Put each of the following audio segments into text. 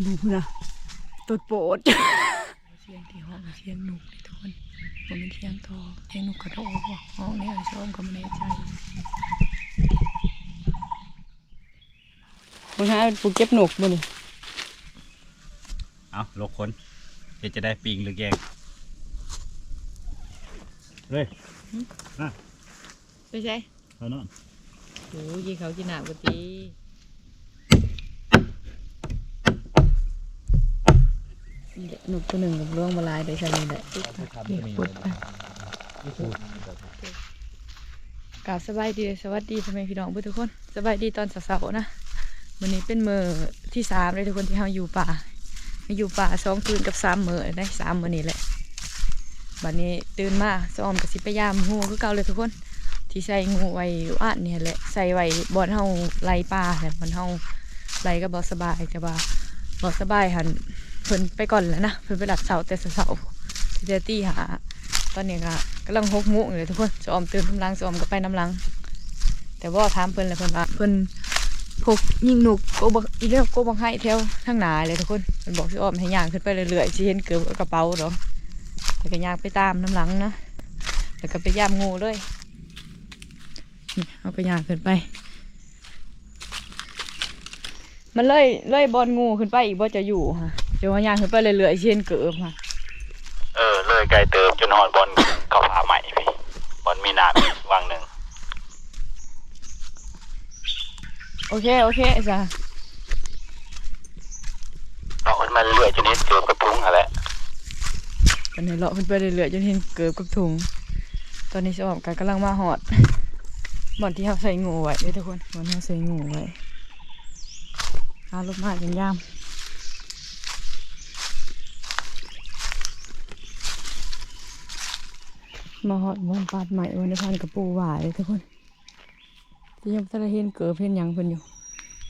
ดูพุ่นนะตัวโปรดเสียงที่ห้องเสียงหนุกเลยทุกคนมันเป็นเสียงทอเสียงหนุกกระโดดว่ะห้องนี้ชอบก็ไม่แน่ใจมึงหาปูเก็บหนกบ่นี่เอาลกคนเดี๋ยวจะได้ปิงหรือแกงเฮ้ยไม่ใช่เอานอนโอ้ยเขากินหนาวกตี นี่แหละหนกตัวหนึ่งกับล่วงบลายได้ใช่นี่แหละนี่ปุ๊บไปกราบสบายดีสวัสดีพ่อแม่พี่น้องทุกคนสบายดีตอนเสาร์นะวันนี้เป็นมือที่สามเลยทุกคนที่เราอยู่ป่าอยู่ป่าสองคืนกับสามมือได้สามมือนี่แหละบัดนี้ตื่นมาซ้อมกับสิพยายามงูคือเก่าเลยทุกคน ที่ใส่งูไว้อ่านเนี่ยแหละใส่ไว้บอนเฮาไล่ปลาแหละบอนเฮาไล่ก็บ่สบายแต่ว่าบ่สบายหัน เพิ่นไปก่อนแล้วนะเพิ่นไปหลับเสาแต่เสาที่จตี้หาตอนนี้ก็กำลังหกโมุเลยทุกคนจะอมตื่นน้ำลังจะอมก็ไปน้ำลัง แต่ว่าถามเพิ่นเลยเพิ่นว่าเพิ่นพกยิงหนุกโกบักอีเรื่องโกบังให้แถวทางหนาเลยทุกคนเพิ่นบอกสิออมให้ย่างขึ้นไปเรื่อยๆสิเห็นเกือบกระเป๋าดอกแล้วก็ย่างไปตามน้ำลังนะแล้วก็ไปย่ามงูเลยเอาไปย่างขึ้นไป มันเลยเลยบอลงูขึ้นไปอีกบ่จะอยู่ค่ะ ดี๋ยวว่าย่างขึ้นไปเรื่อยๆเช่นเกิบค่ะเออ เลยไกลเติมจนหอดบอลเข้าผาใหม่พี่บอลมีน้ำอีกวังหนึ่งโอเค โอเคจ้ะเอาขึ้นมาเรื่อยๆจนนี้เจอกระทุ้งอะไรตอนนี้เลาะขึ้นไปเรื่อยๆจนเห็นเกิบกับถุงตอนนี้สมองกันกำลังมาหอดบ่อนที่เขาใส่งูไว้เด้อทุกคนบ่อนที่เขาใส่งูไว้หาลบมาจังยาม มาหอดบ่อนปาดใหม่วันนี้พันกับปูหวายเลยทุกคนที่ยังทะเห็นเกิบเห็นยังเพิ่นอยู่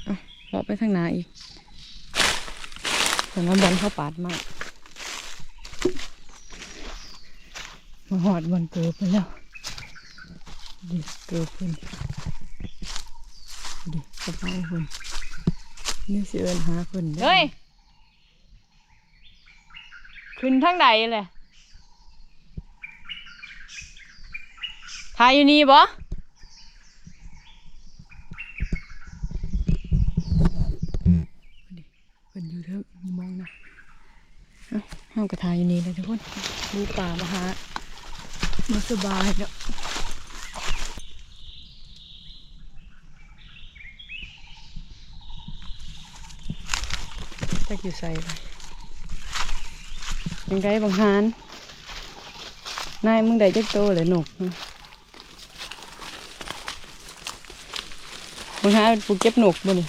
อะเลาะไปทางหน้าอีกแต่น้ำบอลเข้าปาดใหม่มาหอดบนเกิดไปแล้วดิเกิดขึ้นดิกระเป๋าคุณนี่สิเอินหาคุณเฮ้ยขึ้นทางใดเลยายอยู่นี่บ่เพิ่นอยู่เถอะมองนะเอ้าห้ามกระทายอยู่นี่เลยทุกคนดูป่ามาหามาสบายเนาะจักอยู่ใส่ไปยังไงบางฮานนายมึงได้จักโตเลยหนก บางฮานเป็นผู้เก็บหนกบ่นี่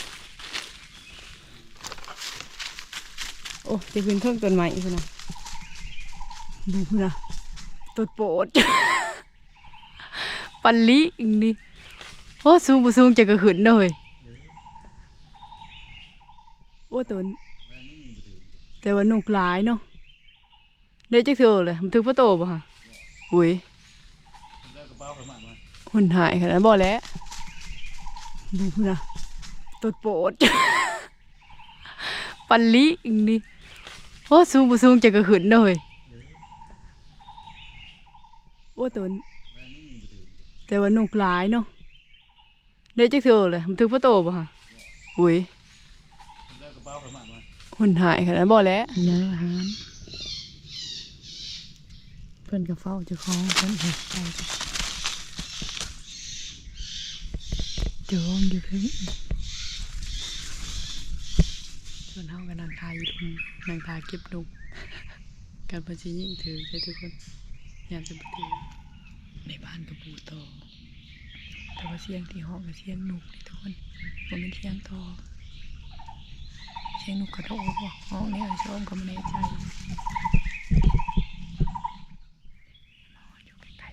โอ้จะขึ้นเทิงต้นไม้อีกนะดูนะตัวโปรดปันลิอีกนี่โอ้สูงบ่สูงจะกระหึนเลยโอ้ตัวนี้แต่ว่าหนกหลายเนาะได้จักเธอเลยมันถือพ่อโตป่ะฮะอุ้ยหุ่นหายขนาดบ่แล้ว ดูพุ่นนะตัวโปรดปันลิอีกนี่โอ้สูงบ่สูงจะกระหึนเลยโอ้ตัวนี้แต่ว่าหนกหลายเนาะได้จักเธอเลยมันถือพ่อโตป่ะฮะอุ้ยหุ่นหายขนาดนั้นบ่แล้วยาอาหารเพิ่นก็เฝ้าเจ้าของเพิ่นเฮ็ดไป เจ้าของอยู่เพิ่นส่วนเฮาก็นั่งทายอยู่ทุ่งนั่งทายเก็บนกกันพิ่นสิยิงถือใช่ทุกคนยามจะบ่ถือในบ้านก็ปูต่อแต่ว่าเสียงที่ห้องก็เสียงนกนี่ทุกคนบ่แม่นเสียงทอเสียงนกกระโดดห้องนี้ชอบก็ไม่แน่ใจอยู่ใกล้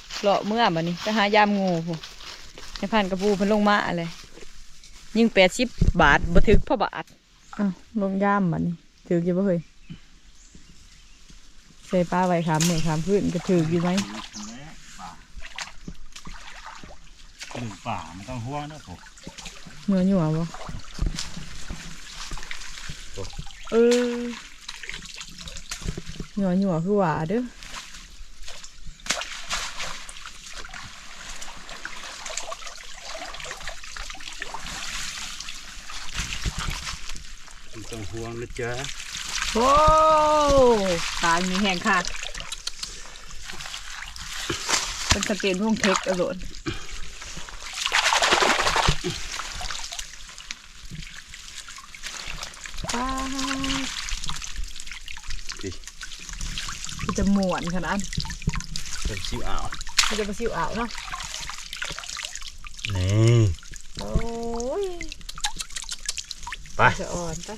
ๆ เนาะเลาะเมื่อบัดนี้ไปหายามงูผู้ในพันกระปูเพิ่นลงมาอะไรยิงแปดสิบบาทบ่ถึกพอบาทอ้าวลงยามบัดนี้ถึกอยู่บ่เฮ้ยใส่ปลาไว้ขามเหมือนขามพื้นก็ถึกอยู่ไหมหนึ่งป่ามันต้องห่วงนะผมเมื่ออยู่บ่เออหยัวหยัวคือหว่าเด้อ ห่วงนะจ๊ะโอ้ตามีแห้งขาดเป็นสเกนพวงเทคอรรถป้ามันจะหมวนขนาดเป็นชิวอ่าวมันจะมาซิวอ่าวเนาะนี่โอ้ยไปจะอ่อนไป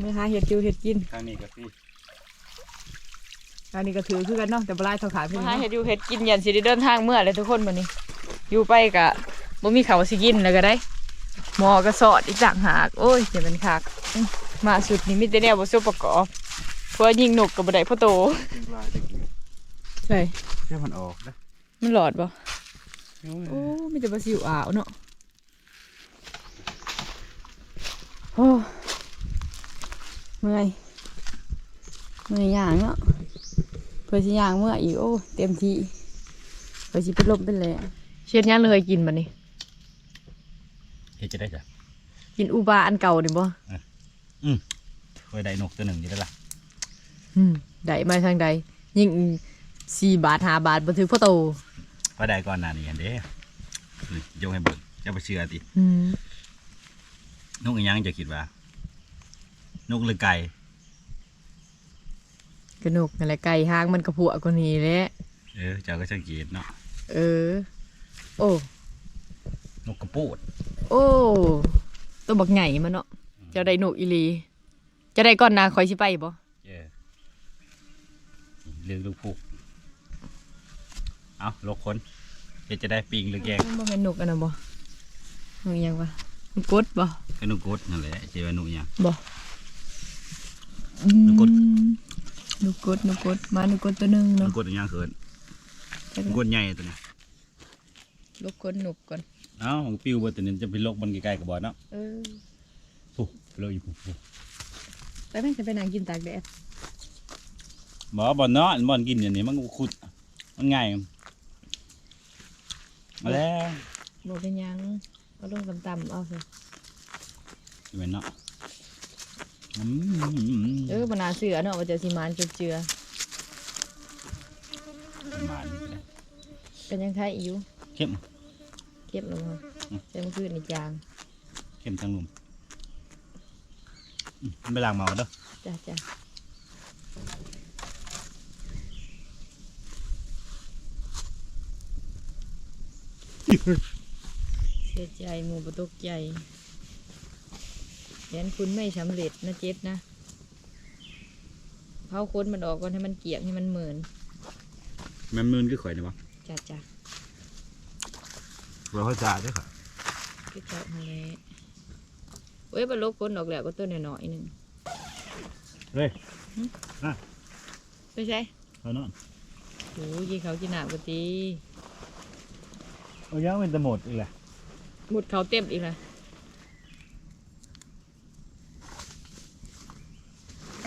ไม่หาเห็ดอยู่เห็ดกินทางนี้กับพี่อันนี้ก็ถือคือกันเนาะแต่ปลายเท่าขาพี่หาเห็ดอยู่เห็ดกินยันสิได้เดินทางเมื่อเลยทุกคนวันนี้ อยู่ไปกะบ่มีเขาวสิกินแล้วก็ได้หมอก็สอดอีกต่างหากโอ้ยจะเป็นคักอื้อมาสุดนี่มีแต่แนวบ่สมประกอบเพราะว่ายิงนกกับบ่ได้พ่อโตยิงลายตะกี้ใช่แค่มันออกนะมันหลอดบ่โอ้มีแต่ปลาซิวอ่าวเนาะโอ้ เมื่อยเมื่อยย่างเนาะเพื่อสิย่างเมื่ออีกโอ้เต็มที่เพื่อสิเป็นลมเป็นแหล่เช็ดย่างเลยกินบัดนี้ เฮ็ดจะได้จ้ะกินอูบาอันเก่าดิบ่เคยได้นกตัวหนึ่งอยู่แล้วล่ะอืมได้มาทางใด ยิ่งสี่บาทห้าบาทบันทึกพ่อโตก็ได้ก่อนหน้านี้กันเด้นี่ยกให้เบิ่งจะไปเชื่อติอืมนกอีหยังจะคิดว่า นกหรือไก่กระนกนั่นแหละไก่ห้างมันกระผัวกว่านี้แหละเออเจ้าก็สังเกตเนาะเออ โอ้นกกระปูดโอ้ตัวบักใหญ่มันเนาะเจะได้นกอีหลี จะได้ก่อนนาคอยสิไปบ่เออเลือกลูกผูกเอาลกคนเฮ็ดจะได้ปิงหรือแกงมันบ่แม่นนกอันนั้นบ่นกอีหยังวะมันกดบ่ก็นกกดนั่นแหละเจอว่านกอีหยังบ่ นกกดอืมนกกดนกกดมานกกดตัวหนึงนเนาะกกดอีหยังเขินจักนกกดใหญ่ตัวนี้นกกดนกก่อนเอ้าของปิวบ่ตัวนี้จะไปลกมันใกล้ๆกับบ่อเนาะเออปุ๊บไปลกอยู่ปุ๊บปุ๊บไปแม่งจะไปนั่งกินตากแดดบ่บ่เนาะบ่อนกินอย่างนี้มันก็ขุดมันง่ายมาแล้วบ่เป็นหยังเอาลงต่ำๆเอาสิสิแม่นเนาะอืม เออบรรณาเสือเนาะว่าจะสิมานจนเจือประมาณนี้ก็ได้เป็นยังไงอิ๋วเข้มเก็บลงมาอืมใส่มะขืนในจางเข้มทั้งลุมอืมมันไปล้างเมาเด้อจ้าจ้าเสียใจหมูประตกใจ แขนคุณไม่สำเร็จนะเจ็ดนะเผาค้นมันออกก่อนให้มันเกลียกให้มันเหมือนมันมืนคือข่อยนะบ่จ้าจ้าเราเข้าใจเด้อค่ะคือเจาะมาแล้วเว้ยบรรลุค้นออกแล้วก็ตัวหน่อยๆหนึ่งเฮ้ยไม่ใช่เอานอนโอ้ยเขากินหนามกันตีเอายังเป็นตะหมดอีกแหละหมดเขาเต็มอีกเลย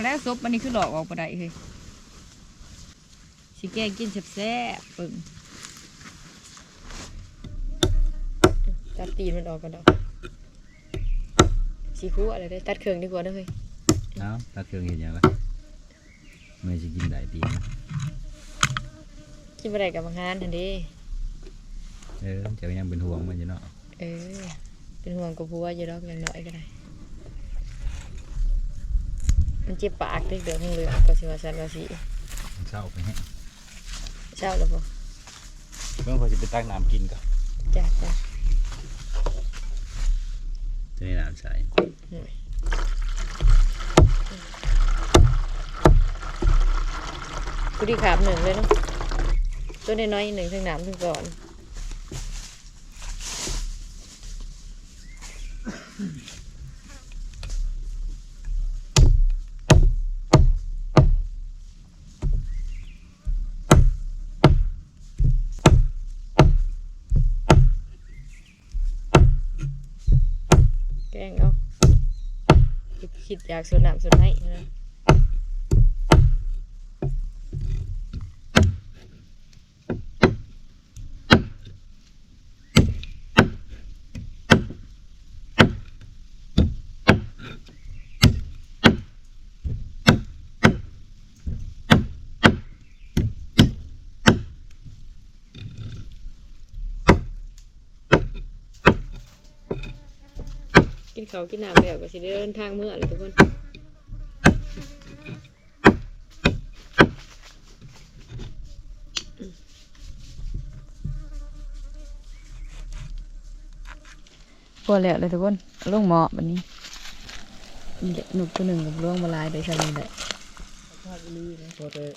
แล้วซบอันนี้คือหลอกออกมาได้เฮ้ยสิแกงกินแซ่บๆปึ่งตัดตีนมันออกกันดอกสีคู่อะไรได้ตัดเครื่องดีกว่าเด้อเฮ้ยเอ้าตาเครื่องเห็นยังไงเมื่อจะกินได้ดีนะกินไปได้กับบางงานทันเดีเออเจะยังเป็นห่วงมันอยู่เนาะเออเป็นห่วงกับผัวอยู่ดอกอย่างน้อยก็ได้ มันเจ็บปากเด็กเดือดเหลืองก็สิว่าสันว่าสิเศร้าไปแฮะเช้าแล้วบ่เพิ่งพอจะไปตั้งน้ำกินก่อนจ้าจ้าจะได้น้ำใสกูดีขาบหนึ่งเลยเนาะตัวน้อยๆหนึ่งทั้งน้ำทั้งก่อน คิดอยากสวนน้ำสวนไม้นะ เขาวกินน้ำแล้วก็สิได้เดินทางเมื่อเลยทุกคนพอแล้วเลยทุกคนลงหมอบันนี้นี่แหละหนุกตัวหนึ่งกับล่วงมาลายโดยใช้นี่แหละ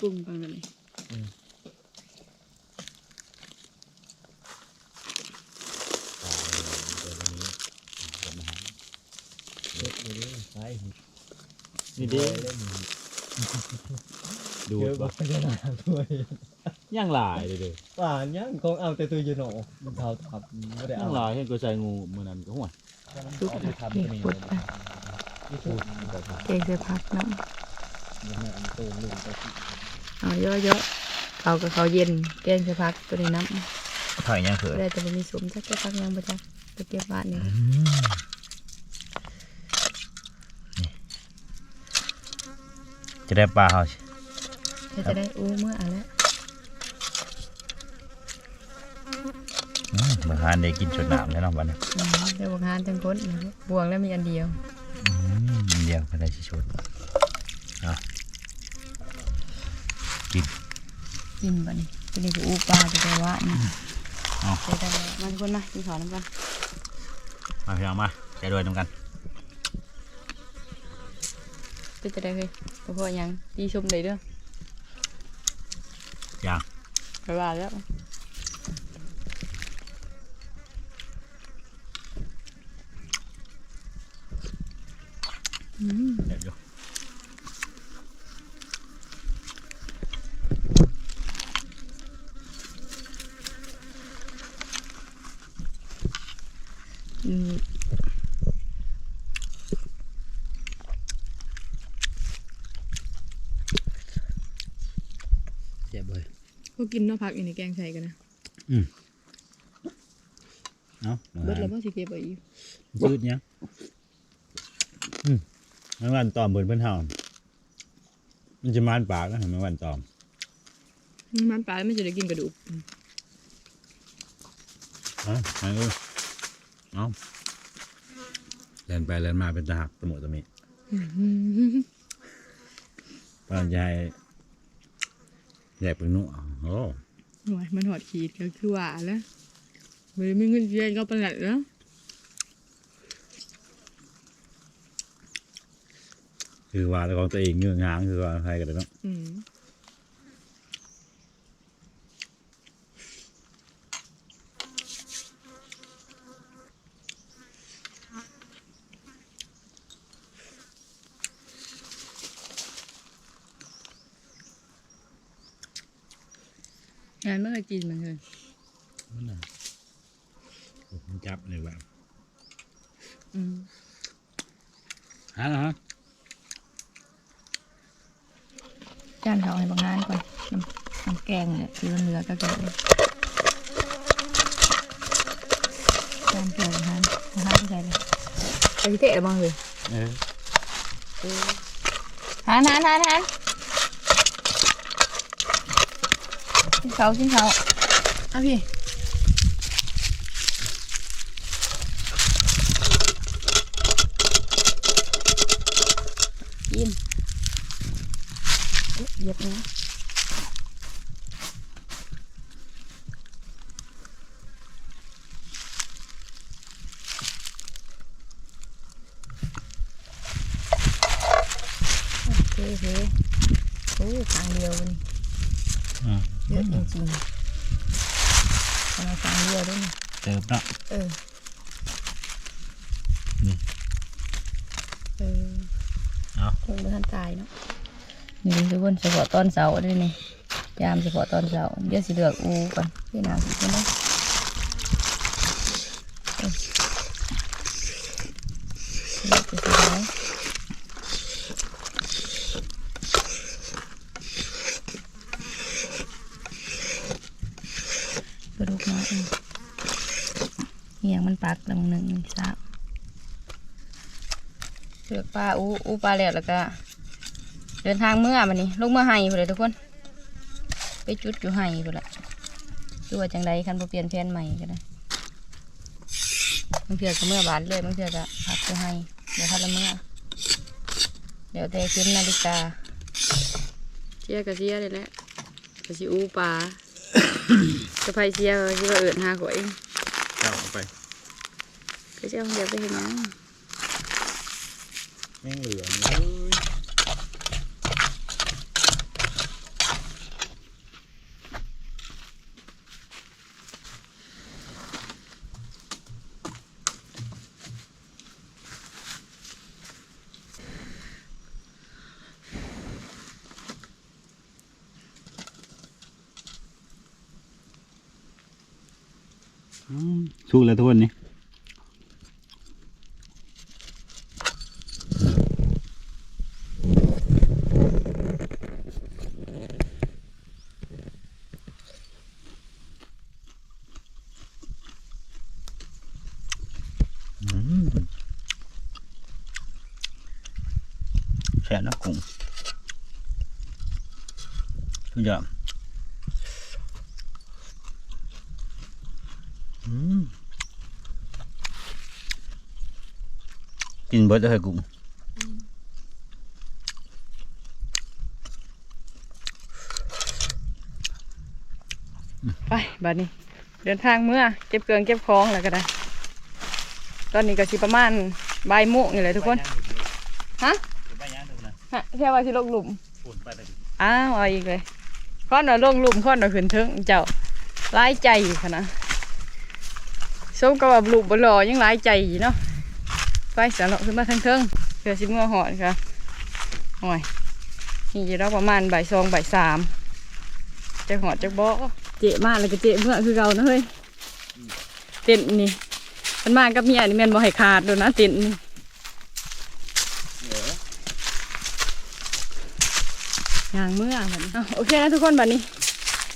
กุ้งกันเลย นี่ดิดูเยอะบักพญานาคด้วยย่างหลายเลยเด้อป่านยังคงเอาแต่ตัวอยูโหนมันเท่าทับไม่ได้ย่าเอางหลายเห็นก็ใส่งูมื้อนั้นก็ห่วยซุปเอาไปทำเก่ตัวนี้งปุดนี่พูดแบบเก่งเสื้อพักเนาะมันไม่อันโตลุงไปที่เอาเยอะๆเขากับเขาเย็นเก่งเสื้อพักตัวนี้น้ำถอยย่างเขินได้แต่บ่มีสมจักจะพักยังบ่จักไปเก็บบ้านนี่ จะได้ปลาเฮาก็จะได้อู้เมื่ออะแล้วบ่ทานได้กินชดน้ำแล้วเนาะบัดนี้อืมได้บวกงานทั้งคนนะครับบวงแล้วมีอันเดียวอืมเดียวก็ได้สิชดเอากินกินบ่นี่ตัวนี้ก็อู้ปลาจะได้ว่านี่เอาจะได้มาทุกคนมากินข้าวน้ำกันมาพี่น้องมาใจด้วยนํกัน เป็นจะได้เลยเพราะยังตีชมได้เด้อย่างไปว่าแล้วอืมเดี๋ยวอยู่ อืม เจ็บเลย ก็กินเนาะพักอีกในแกงใส่กันนะเนาะเบิดแล้วบ่สิเก็บไว้อีกยืดยังอืมมันวันตอมเบิ่นเพิ่นเฮามันจะมานปากนะมันวันตอมมันปลาไม่จะได้กินกระดูกเอ้าไปเอ้ยเอ้าเล่นไปเล่นมาเป็นตาหักตะหมุตะมิปานจะให้ แยกเป็นหนุ่โอ้หน่วยมันหอดขีดก็คือว่าแล้วไม่มีเงินเดือนก็ประหยัดแล้วคือว่าแล้วของตัวเองเงื่องหางคือว่าใครกันเลยเนาะ งานเมื่อไหร่จีนมันเลยมันน่ะผมจับเลยว่าอืมฮะฮะจานเขาให้บางงานก่อนน้ำน้ำแกงเนี่ยคือเนื้อก็แกงจานแกงฮะบางงานที่ใส่เลยไปที่เตะบ้างเลยเออหันหันหันหัน กินเขากินเขาเอาพี่กินเอ๊ะเหยียบนะโอเคโอเคโอ้ทางเดียวมันอืม เยอะจริงๆทำไมทางเดียวด้วยนี่เติมเนาะเออนี่เออเอาคงไม่ทันตายเนาะนี่ทุกคนเฉพาะตอนเสาร์ด้วยนี่ยามเฉพาะตอนเสาร์เดี๋ยวสิเลือกอูก่อนพี่นางสิใช่ไหมเออเลือกจะสิได้ เหียงมันปักลำหนึ่งสามเสือกปลาอูอูปลาแล้วแล้วก็เดินทางเมื่อมันนี่ลงเมื่อไห้ไปเลยทุกคน ไปจุดอยู่ไห้ไปละดูว่าจังไดคันบ่เปลี่ยนแผนใหม่ก็ได้บางเทื่อก็เมื่อบานเลยบางเทื่อก็พักอยู่ไห้เดี๋ยวพักละเมื่อเดี๋ยวแต่ขึ้นนาฬิกาเชียกับเชียเลยแหละก็สิอูปลาจะไปเชียก็สิว่าเอิญหาขอยเองเจ้าเอาไป ก็จะเอาเดี๋ยวไปเห็นยังแม่งเหลืองเลยสู้แล้วทุกคนนี่อืมแช่นะกุ้งทุกอย่างอืม กินเบิร์ดเลยกุ้งไปบัดนี้ เดินทางเมื่อเก็บเกลืองเก็บของแล้วก็ได้ ตอนนี้ก็สิประมาณบ่ายโมงนี่แหละทุกคนฮะไปย่างดูนะฮะแค่ว่าสิลงหลุมอ้าวเอาอีกเลยข้อนเอาลงหลุมข้อนเอาขึ้นเทิงเจ้าร้ายใจค่ะนะส้มกับว่าหลุมบนหล่อยังร้ายใจอยู่เนาะ ไปสารขึ้นมาทางเทิงเพื่อสิเมื่อหอดค่ะโอ้ยนี่จะเราประมาณบ่ายสองบ่ายสามจะหอดจะบ่เจ๊มากเลยก็เจ๊เมื่อคือเก่านะเฮ้ยเต็นนี่มันมากับเมียนี่แม่นบ่ให้ขาดดนนะเต็นนี่อย่างเมื่อบันี้อ้าวโอเคนะทุกคนแบัดนี้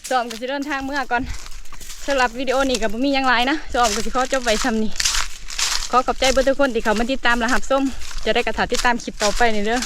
สอมก็สิเดินทางเมื่อก่อนสำหรับวิดีโอนี้กับมียังไรนะสอมก็สิขอจบไว้ซ้ำนี้ ขอขอบใจเพื่อนทุกคนที่เขามาติดตามและหับส้ม จะได้กระถาติดตามคลิปต่อไปนี่เด้อ